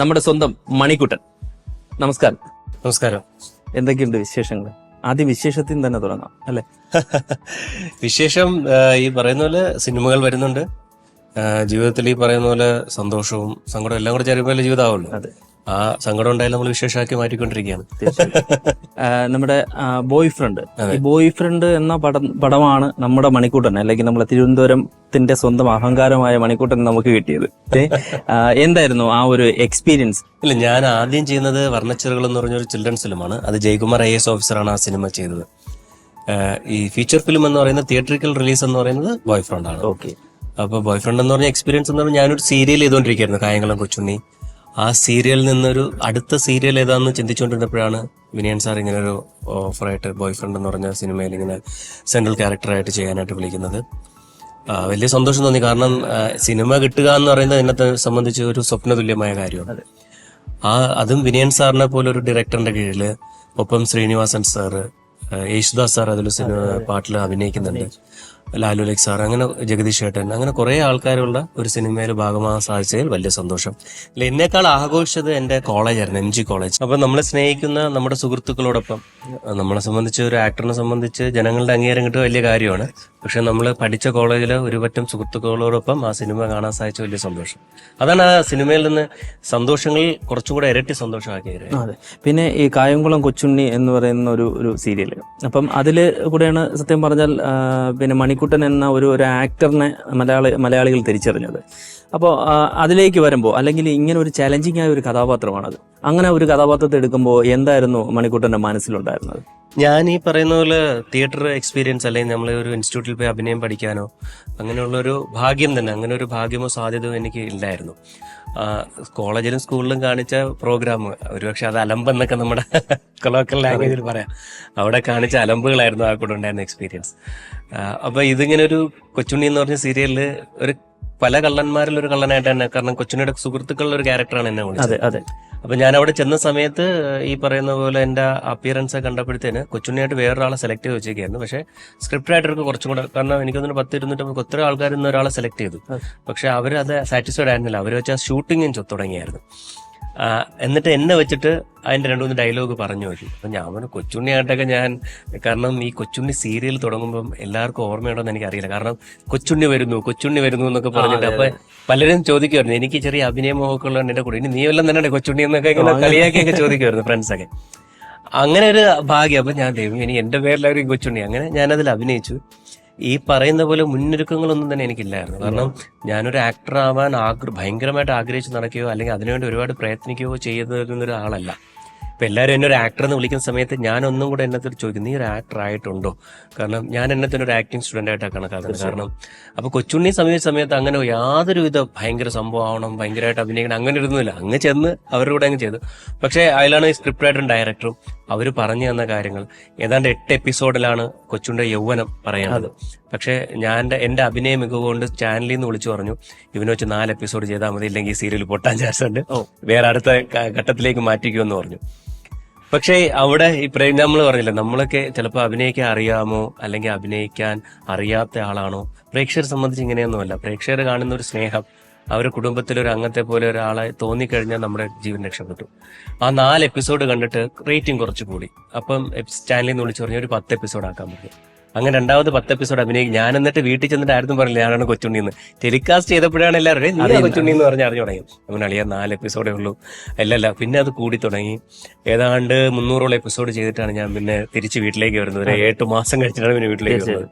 നമ്മുടെ സ്വന്തം മണിക്കുട്ടൻ. നമസ്കാരം. നമസ്കാരം. എന്തൊക്കെയുണ്ട് വിശേഷങ്ങൾ? ആദ്യം വിശേഷത്തിൽ തന്നെ തുടങ്ങാം അല്ലെ? വിശേഷം ഈ പറയുന്ന പോലെ സിനിമകൾ വരുന്നുണ്ട്. ജീവിതത്തിൽ ഈ പറയുന്ന പോലെ സന്തോഷവും സങ്കടവും എല്ലാം കൂടെ ചേരുമ്പോൾ ജീവിതമാവുള്ളൂ അതെ. ആ സങ്കടം ഉണ്ടായാലും നമ്മൾ വിശേഷമാക്കി മാറ്റിക്കൊണ്ടിരിക്കുകയാണ്. നമ്മുടെ ബോയ് ഫ്രണ്ട് ഈ ബോയ് ഫ്രണ്ട് എന്ന പടം പടമാണ് നമ്മുടെ മണിക്കൂട്ടൻ അല്ലെങ്കിൽ നമ്മളെ തിരുവനന്തപുരത്തിന്റെ സ്വന്തം അഹങ്കാരമായ മണിക്കൂട്ടൻ നമുക്ക് കിട്ടിയത്. എന്തായിരുന്നു ആ ഒരു എക്സ്പീരിയൻസ് ഇല്ല ഞാൻ ആദ്യം ചെയ്യുന്നത് വർണച്ചിറകൾ എന്ന് പറഞ്ഞൊരു ചിൽഡ്രൻസ് ഫിലിമാണ് അത് ജയകുമാർ ഐ എസ് ഓഫീസറാണ് ആ സിനിമ ചെയ്തത്. ഈ ഫീച്ചർ ഫിലിം എന്ന് പറയുന്നത് തിയേറ്ററിക്കൽ റിലീസ് എന്ന് പറയുന്നത് ബോയ് ഫ്രണ്ട് ആണ്. ഓക്കെ. അപ്പൊ ബോയ് ഫ്രണ്ട് എന്ന് പറഞ്ഞ എക്സ്പീരിയൻസ് എന്ന് പറഞ്ഞാൽ ഞാനൊരു സീരിയൽ ചെയ്തുകൊണ്ടിരിക്കുകയായിരുന്നു കായംകുളം കൊച്ചുണ്ണി. ആ സീരിയലിൽ നിന്നൊരു അടുത്ത സീരിയൽ ഏതാന്ന് ചിന്തിച്ചുകൊണ്ടിരുന്നപ്പോഴാണ് വിനയൻ സാർ ഇങ്ങനെ ഒരു ഓഫറായിട്ട് ബോയ് ഫ്രണ്ട് എന്ന് പറഞ്ഞ സിനിമയിൽ ഇങ്ങനെ സെൻട്രൽ ക്യാരക്ടറായിട്ട് ചെയ്യാനായിട്ട് വിളിക്കുന്നത്. വലിയ സന്തോഷം തോന്നി. കാരണം സിനിമ കിട്ടുക എന്ന് പറയുന്നത് എന്നെ സംബന്ധിച്ച് ഒരു സ്വപ്ന തുല്യമായ കാര്യമാണ്. ആ അതും വിനയൻ സാറിനെ പോലെ ഒരു ഡയറക്ടറിന്റെ കീഴിൽ ഒപ്പം ശ്രീനിവാസൻ സാറ് യേശുദാസ് സാർ അതിൽ സിനിമ പാട്ടിൽ അഭിനയിക്കുന്നുണ്ട്. ലാലു ലൈക് സാർ അങ്ങനെ ജഗദീഷ് ഏട്ടൻ അങ്ങനെ കുറെ ആൾക്കാരുള്ള ഒരു സിനിമയിൽ ഭാഗമാകാൻ സാധിച്ചതിൽ വലിയ സന്തോഷം. അല്ല എന്നേക്കാൾ ആഘോഷിച്ചത് എന്റെ കോളേജായിരുന്നു എം ജി കോളേജ്. അപ്പൊ നമ്മളെ സ്നേഹിക്കുന്ന നമ്മുടെ സുഹൃത്തുക്കളോടൊപ്പം നമ്മളെ സംബന്ധിച്ച് ഒരു ആക്ടറിനെ സംബന്ധിച്ച് ജനങ്ങളുടെ അംഗീകാരം കിട്ടുക വലിയ കാര്യമാണ്. പക്ഷെ നമ്മൾ പഠിച്ച കോളേജിലെ ഒരു പറ്റം സുഹൃത്തുക്കളോടൊപ്പം ആ സിനിമ കാണാൻ സാധിച്ച വലിയ സന്തോഷം. അതാണ് ആ സിനിമയിൽ നിന്ന് സന്തോഷങ്ങൾ കുറച്ചും കൂടെ ഇരട്ടി സന്തോഷമാക്കിയത് അതെ. പിന്നെ ഈ കായംകുളം കൊച്ചുണ്ണി എന്ന് പറയുന്ന ഒരു ഒരു സീരിയൽ അപ്പം അതിൽ കൂടെയാണ് സത്യം പറഞ്ഞാൽ പിന്നെ മണിക്കുട്ടൻ എന്ന ഒരു ഒരു ആക്ടറിനെ മലയാളി മലയാളികൾ തിരിച്ചറിഞ്ഞത്. അപ്പോൾ അതിലേക്ക് വരുമ്പോൾ അല്ലെങ്കിൽ ഇങ്ങനെ ഒരു ചലഞ്ചിങ് ആയ ഒരു കഥാപാത്രമാണത്. അങ്ങനെ ഒരു കഥാപാത്രത്തെ എടുക്കുമ്പോൾ എന്തായിരുന്നു മണിക്കുട്ടന്റെ മനസ്സിലുണ്ടായിരുന്നത്? ഞാൻ ഈ പറയുന്ന പോലെ തിയേറ്റർ എക്സ്പീരിയൻസ് അല്ലെങ്കിൽ നമ്മൾ ഒരു ഇൻസ്റ്റിറ്റ്യൂട്ടിൽ പോയി അഭിനയം പഠിക്കാനോ അങ്ങനെയുള്ള ഒരു ഭാഗ്യം തന്നെ അങ്ങനെ ഒരു ഭാഗ്യമോ സാധ്യതയോ എനിക്ക് ഇല്ലായിരുന്നു. കോളേജിലും സ്കൂളിലും കാണിച്ച പ്രോഗ്രാം ഒരുപക്ഷെ അത് അലമ്പ് എന്നൊക്കെ നമ്മുടെ കൊളോക്കൽ ലാംഗ്വേജിൽ പറയാം. അവിടെ കാണിച്ച അലമ്പുകളായിരുന്നു ആ കൂടെ ഉണ്ടായിരുന്ന എക്സ്പീരിയൻസ് അപ്പൊ ഇതിങ്ങനെ ഒരു കൊച്ചുണ്ണി എന്ന് പറഞ്ഞ സീരിയലിൽ ഒരു പല കള്ളന്മാരിൽ ഒരു കള്ളനായിട്ട് തന്നെ കാരണം കൊച്ചുണ്ണിയുടെ സുഹൃത്തുക്കളുടെ ഒരു ക്യാരക്ടറാണ് എന്നെ വിളിച്ചത്. അതെ അതെ. അപ്പൊ ഞാൻ അവിടെ ചെന്ന സമയത്ത് ഈ പറയുന്ന പോലെ എന്റെ അപ്പിയറൻസ് കണ്ടപ്പോഴത്തേന് കൊച്ചുണ്ണിയായിട്ട് വേറൊരാളെ സെലക്ട് ചെയ്ത് വെച്ചേക്കായിരുന്നു പക്ഷെ സ്ക്രിപ്റ്റ് റൈറ്റർക്ക് കുറച്ചും കൂടെ കാരണം എനിക്കൊന്നും പത്ത് ഇരുന്നൂറ്റമ്പത് ഒത്തിരി ആൾക്കാരിൽ നിന്ന് ഒരാളെ സെലക്ട് ചെയ്തു. പക്ഷെ അവർ അത് സാറ്റിസ്ഫൈഡ് ആയിരുന്നില്ല. അവർ വെച്ച ഷൂട്ടിങ്ങും തുടങ്ങിയായിരുന്നു. എന്നിട്ട് എന്നെ വെച്ചിട്ട് അതിന്റെ രണ്ടു മൂന്ന് ഡയലോഗ് പറഞ്ഞു വരും അപ്പൊ ഞാൻ പറഞ്ഞു കൊച്ചുണ്ണിയായിട്ടൊക്കെ ഞാൻ. കാരണം ഈ കൊച്ചുണ്ണി സീരിയൽ തുടങ്ങുമ്പോൾ എല്ലാവർക്കും ഓർമ്മയുണ്ടോന്ന് എനിക്കറിയില്ല. കാരണം കൊച്ചുണ്ണി വരുന്നു കൊച്ചുണ്ണി വരുന്നു എന്നൊക്കെ പറഞ്ഞിട്ട് അപ്പൊ പലരും ചോദിക്കുമായിരുന്നു എനിക്ക് ചെറിയ അഭിനയമൊക്കെ ഉള്ളതുകൊണ്ട് എന്റെ കൂടെ ഇനി നീ തന്നെയാണ് തന്നെ കൊച്ചുണ്ണി എന്നൊക്കെ ഇങ്ങനെ കളിയാക്കിയൊക്കെ ചോദിക്കുമായിരുന്നു ഫ്രണ്ട്സൊക്കെ അങ്ങനെ ഒരു ഭാഗ്യം. അപ്പൊ ഞാൻ ദൈവം ഇനി എന്റെ പേരിലൊരു കൊച്ചുണ്ണി. അങ്ങനെ ഞാനതിൽ അഭിനയിച്ചു. ഈ പറയുന്ന പോലെ മുന്നൊരുക്കങ്ങളൊന്നും തന്നെ എനിക്കില്ലായിരുന്നു. കാരണം ഞാനൊരു ആക്ടർ ആവാൻ ആഗ്ര ഭയങ്കരമായിട്ട് ആഗ്രഹിച്ച് നടക്കുകയോ അല്ലെങ്കിൽ അതിനുവേണ്ടി ഒരുപാട് പ്രയത്നിക്കുകയോ ചെയ്യുന്ന ഒരാളല്ല ഇപ്പൊ എല്ലാവരും എന്നെ ഒരു ആക്ടർ എന്ന് വിളിക്കുന്ന സമയത്ത് ഞാൻ ഒന്നും കൂടെ എന്നെ ചോദിക്കും നീ ഒരു ആക്ടർ ആയിട്ടുണ്ടോ? കാരണം ഞാൻ എന്നെ തന്നെ ഒരു ആക്ടിങ് സ്റ്റുഡന്റ് ആയിട്ടാണ് കണക്കാക്കുന്നത്. കാരണം അപ്പോൾ കൊച്ചുണ്ണി സമീപിച്ച സമയത്ത് അങ്ങനെ യാതൊരുവിധ ഭയങ്കര സംഭവമാവണം ഭയങ്കരമായിട്ട് അഭിനയിക്കണം അങ്ങനെ ഇരുന്നില്ല അങ്ങ് ചെന്ന് അവരുടെ കൂടെ അങ്ങ് ചെയ്തു. പക്ഷേ അതിലാണ് ഈ സ്ക്രിപ്റ്റ് റൈറ്ററും ഡയറക്ടറും അവർ പറഞ്ഞു തന്ന കാര്യങ്ങൾ ഏതാണ്ട് എട്ട് എപ്പിസോഡിലാണ് കൊച്ചുണ്ടെ യൗവനം പറയുന്നത്. പക്ഷേ ഞാൻ എന്റെ- എന്റെ അഭിനയ മികവ് കൊണ്ട് ചാനലിൽ നിന്ന് വിളിച്ചു പറഞ്ഞു ഇവനെ വെച്ച് നാല് എപ്പിസോഡ് ചെയ്താൽ മതി ഇല്ലെങ്കിൽ സീരിയൽ പൊട്ടാൻ ചാൻസ് ഉണ്ട്. വേറെ അടുത്ത ഘട്ടത്തിലേക്ക് മാറ്റിക്കുമെന്ന് പറഞ്ഞു. പക്ഷേ അവിടെ ഈ പ്രേം നമ്മൾ പറഞ്ഞില്ല നമ്മളൊക്കെ ചിലപ്പോൾ അഭിനയിക്കാൻ അറിയാമോ അല്ലെങ്കിൽ അഭിനയിക്കാൻ അറിയാത്ത ആളാണോ? പ്രേക്ഷകരെ സംബന്ധിച്ച് ഇങ്ങനെയൊന്നുമല്ല. പ്രേക്ഷകർ കാണുന്ന ഒരു സ്നേഹം അവരുടെ കുടുംബത്തിലെ ഒരു അംഗത്തെ പോലെ ഒരാളെ തോന്നിക്കഴിഞ്ഞാൽ നമ്മുടെ ജീവൻ രക്ഷപ്പെട്ടു. ആ നാല് എപ്പിസോഡ് കണ്ടിട്ട് റേറ്റിംഗ് കുറച്ച് കൂടി. അപ്പം സ്റ്റാൻലിന്ന് വിളിച്ചു പറഞ്ഞാൽ ഒരു പത്ത് എപ്പിസോഡ് ആക്കാൻ പറ്റും. അങ്ങനെ രണ്ടാമത് പത്ത് എപ്പിസോഡ് അഭിനയിക്കും. ഞാൻ എന്നിട്ട് വീട്ടിൽ ചെന്നിട്ട് ആരും പറഞ്ഞില്ല ഞാനാണ് കൊച്ചുണ്ണി എന്ന് ടെലികാസ്റ്റ് ചെയ്തപ്പോഴാണ് എല്ലാവരും നീ കൊച്ചുണ്ണി എന്ന് പറഞ്ഞ് അറിഞ്ഞു തുടങ്ങി. അങ്ങനെ അളിയാ നാല് എപ്പിസോഡേ ഉള്ളൂ. അല്ലല്ല പിന്നെ അത് കൂടി തുടങ്ങി. ഏതാണ്ട് മുന്നൂറോളം എപ്പിസോഡ് ചെയ്തിട്ടാണ് ഞാൻ പിന്നെ തിരിച്ച് വീട്ടിലേക്ക് വരുന്നത്. ഒരു എട്ട് മാസം കഴിച്ചിട്ടാണ് പിന്നെ വീട്ടിലേക്ക് വരുന്നത്.